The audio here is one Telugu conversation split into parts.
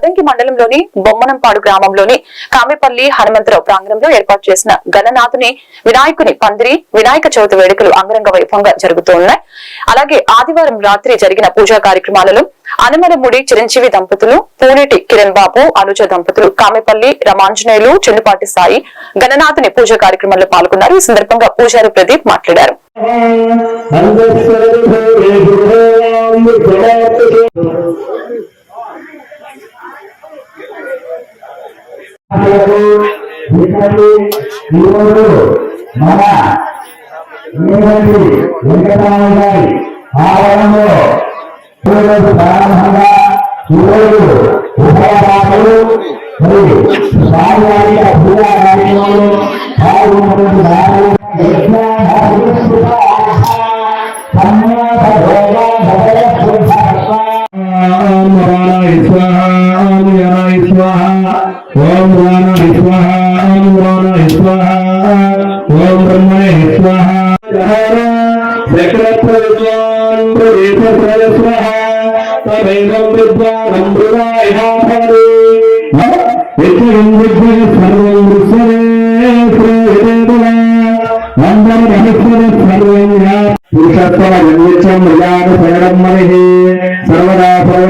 అద్దంకి మండలంలోని బొమ్మనంపాడు గ్రామంలోని కామెపల్లి హనుమంతరావు ప్రాంగణంలో ఏర్పాటు చేసిన గణనాథుని వినాయకుని పందిరి వినాయక చవితి వేడుకలు అంగరంగ వైభవంగా జరుగుతూ ఉన్నాయి. అలాగే ఆదివారం రాత్రి జరిగిన పూజా కార్యక్రమాలలో అనుమలముడి చిరంజీవి దంపతులు పూనేటి కిరణ్ బాబు అనుజ దంపతులు కామెపల్లి రమాంజనేయులు చెన్నుపాటి సాయి గణనాథుని పూజ కార్యక్రమంలో పాల్గొన్నారు. ఈ సందర్భంగా పూజారి ప్రదీప్ మాట్లాడారు. ఈరోజు మన ఏమండి వెంకటరామ గారి ఆవరణలో ప్రారంభంగా ఈరోజు ఉపాధ్యాయులు పూజా కార్యక్రమంలో పాల్గొన్నటువంటి యజ్ఞ ఓం రాణాయ స్వాహ ఓం రాణాయ స్వాహ ఓం బ్రహ్మణే స్వాహ సకలప్రజ్ఞాన్ ప్రదేశ స్వాహ తదైవం విద్వానం మృగాయ భవతి యజ్ఞం విద్య సర్వం దృశ్యతే శ్రేయతే వందన మహేశ్వర సర్వం పురుషత్వ జన్మిత్యం మృగాను శరణం మణి సర్వదా సర్వ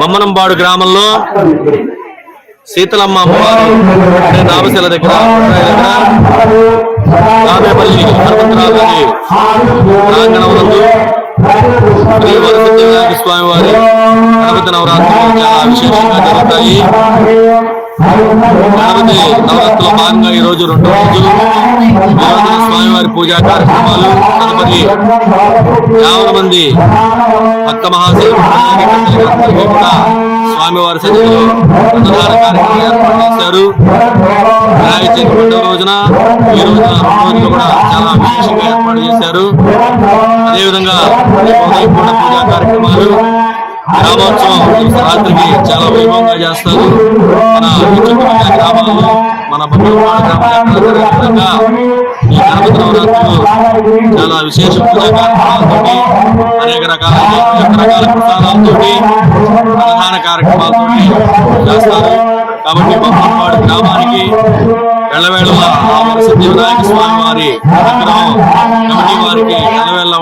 బొమ్మనంబాడు గ్రామంలో శీతలమ్మ అమ్మవారు దగ్గర దగ్గర రామేపల్లి హనుమంతరావు గారి ప్రాంగణమునందు శ్రీ స్వామి వారి నవరాత్రులు చాలా విశేషంగా జరుగుతాయి. నవరాత్రుల భాగంగా ఈ రోజు రెండో రోజు స్వామివారి పూజా కార్యక్రమాలు తదుపరి యాభై మంది భక్త మహాశైలు కూడా స్వామివారి సన్నిధిలో అన్నదాన కార్యక్రమం ఏర్పాటు చేశారు. వినాయక చవితి రెండవ రోజున ఈ రోజున రెండు రోజులు కూడా చాలా విశేషంగా ఏర్పాటు చేశారు. అదేవిధంగా ఉదయం కూడా పూజా కార్యక్రమాలు గ్రామోత్సవం రాత్రికి చాలా వైభవంగా చేస్తారు. మన చుట్టుపక్కల గ్రామాల్లో మన బంధువుల గ్రామాలు ఈ గణపతి నవరాత్రులు చాలా విశేష పూజా కార్యక్రమాలతోటి అనేక రకాల రకరకాల ప్రసాదాలతో ప్రధాన కార్యక్రమాలతో చేస్తారు. కాబట్టి బొమ్మపాడు గ్రామానికి ఎల్లవేళ సత్య వినాయక స్వామి వారి అనుగ్రహం కమిటీ వారికి ఎల్లవేళ